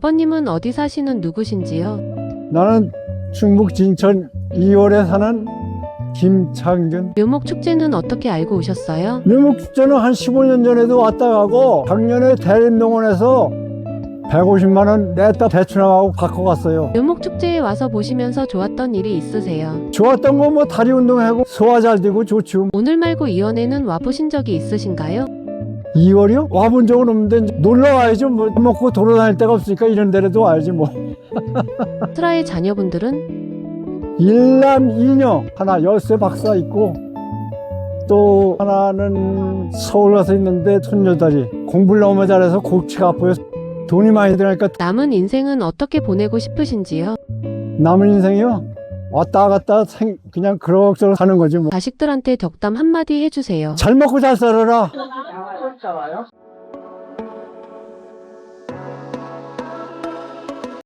아버님은 어디 사시는 누구신지요? 나는 충북 진천 2월에 사는 김창균. 묘목 축제는 어떻게 알고 오셨어요? 묘목축제는 한 15년 전에도 왔다 가고 작년에 대림농원에서 150만 원 냈다 대출하고 갖고 갔어요. 묘목 축제에 와서 보시면서 좋았던 일이 있으세요? 좋았던 건 뭐 다리 운동하고 소화 잘 되고 좋죠. 오늘 말고 이원에는 와보신 적이 있으신가요? 2월이요? 와본 적은 없는데 놀러 와야죠. 뭐 먹고 돌아다닐 데가 없으니까 이런 데라도 와야지 뭐. 트라의 자녀분들은 일남 이녀 하나 열쇠 박사 있고 또 하나는 서울 가서 있는데 손녀딸이 공부를 너무 잘해서 골치가 아파요. 돈이 많이 들어가니까 남은 인생은 어떻게 보내고 싶으신지요? 남은 인생이요 왔다 갔다 생 그냥 그럭저럭 사는 거지 뭐. 자식들한테 덕담 한마디 해주세요. 잘 먹고 잘 살아라. 쫓아와요?